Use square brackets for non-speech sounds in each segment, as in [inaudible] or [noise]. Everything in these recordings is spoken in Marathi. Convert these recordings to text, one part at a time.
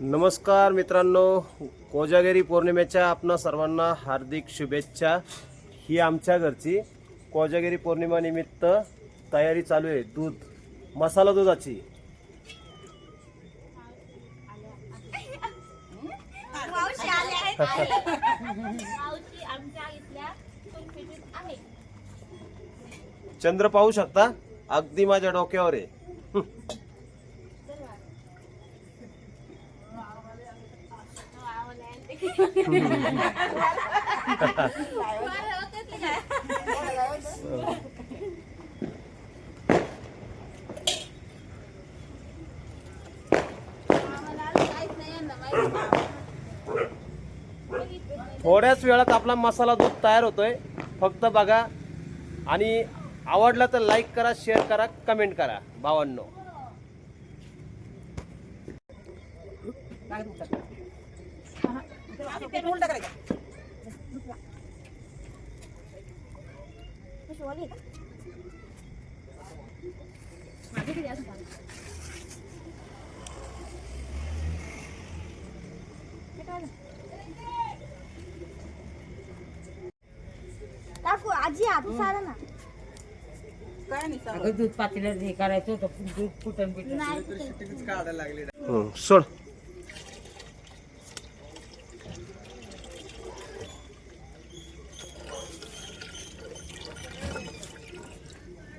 नमस्कार मित्रांनो कोजागिरी पौर्णिमेच्या आपणा सर्वांना हार्दिक शुभेच्छा. ही आमच्या घरची कोजागिरी पौर्णिमा निमित्त तयारी चालू आहे. दूध मसाला दुधाची. चंद्र पाहू शकता अगदी माझ्या डोक्यावर आहे. थोड्याच वेळात आपला मसाला दूध तयार होतोय. फक्त बघा. आणि आवडला तर लाईक करा शेअर करा कमेंट करा. भावांनो. काकू आजी हात सारा ना. अगं दूध पातेल्यात हे करायचं होतं दूध फुटन पिटन नाही हं, सोड कधी ना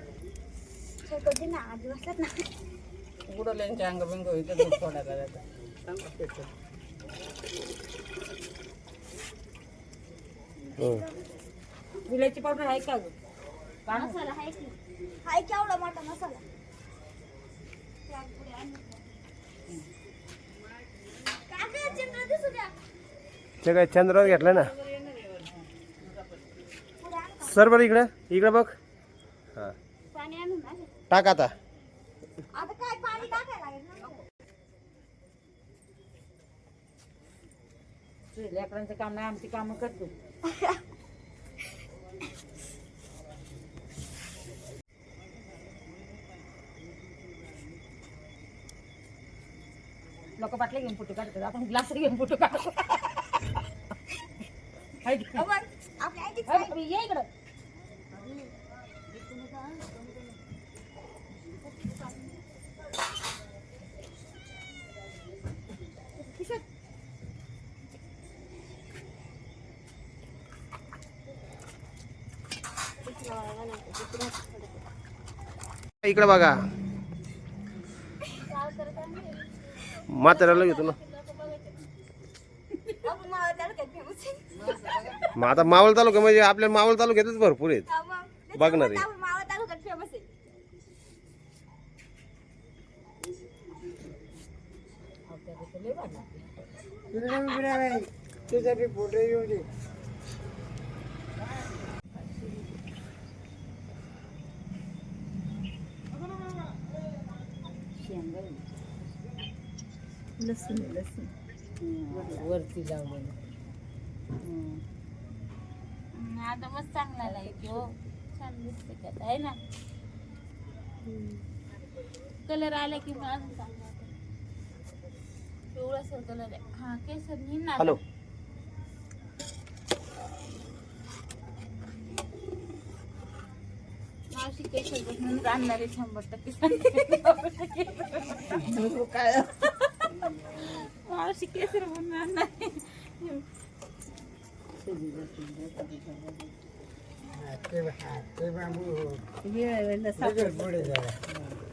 आजी बसतात ना बुडवल्यांच्या अंग बिंग इथं दूध. विलायची पावडर आहे का? मसाला हाय की? हाय केवढा मोठा मसाला? काका चंद्र दिसू द्या. ते काय चंद्रावर घेतलं ना? सर बरं इकडं इकडं बघ. हा. पाणी आणून ना टाक आता आता काय पाणी टाकायला लागेल ना? तुझ्या लेकरांचं काम नाही आमची कामं करतो लोक बाटल्या घेऊन फोटो काढतात आपण ग्लास घेऊन फोटो काढतो [laughs] हाय की? अबा, आपली आजी हाय, ये इकडं इकडे बघा. म्हाताऱ्याला घेतो ना. आपण मावळ मग आता मावळ तालुका म्हणजे आपल्या मावळ तालुक्यातच भरपूर आहेत. बघणार आहे. तुझा बी फोटो येऊ दे. लसूण लसूण. वरती हं. आता मस्त चांगला लागेल हो. छान दिसते की आहे ना? कलर आला की मग अजून चांगला पिवळा सर कलर आहे. हा केसर घेईन ना हॅलो मावशी केसर आहे शंभर टक्के मावशी केसर बनवून आणणार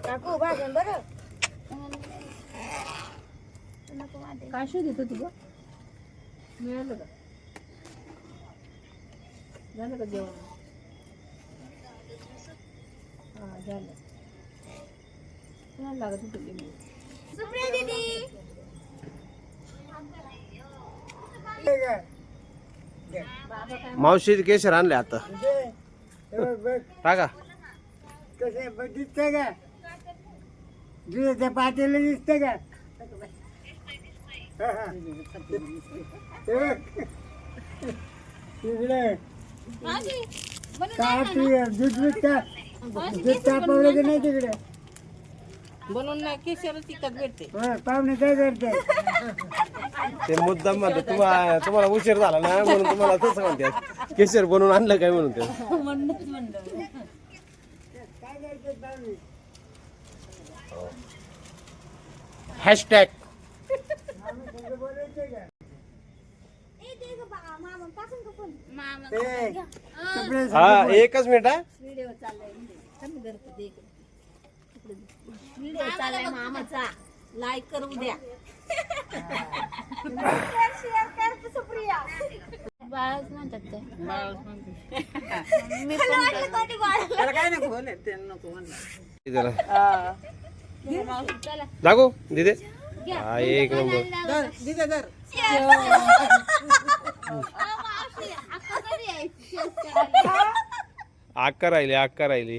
काकू भाजून बरं? काय शोध येतो तुझं मिळालं का? झालं का जेवण? हा झालं. लागत होतं लिंबू सुप्रिया दीदी! मावशी केशर आणले आता. टाका. कसे दिसतंय का? दुधाच्या पातेला दिसतंय का? हा, हा. हे काय आणणार ना? ती दूध दूध का तापवलं की आणणार नाही तिकडे. बनवून नाही विकत भेटते. होय, पाहुणे काय करते ते मुद्दाम म्हणतात तुम्हाला तुम्हाला उशीर झाला ना म्हणून तुम्हाला तसं म्हणतात केशर बनवून आणलं काय म्हणून ते? म्हणूनच म्हणलं. हॅशटॅग. ते मामा सगळे हा एकच मिनिट हा. व्हिडिओ चाललाय. इकडे. व्हिडिओ मामाचा लाईक कर उद्या शेअर कर सुप्रिया बाळच म्हणतात ते. मी पण चला. दिदे. हा एक नंबर? आक्का राहिली आक्का राहिली.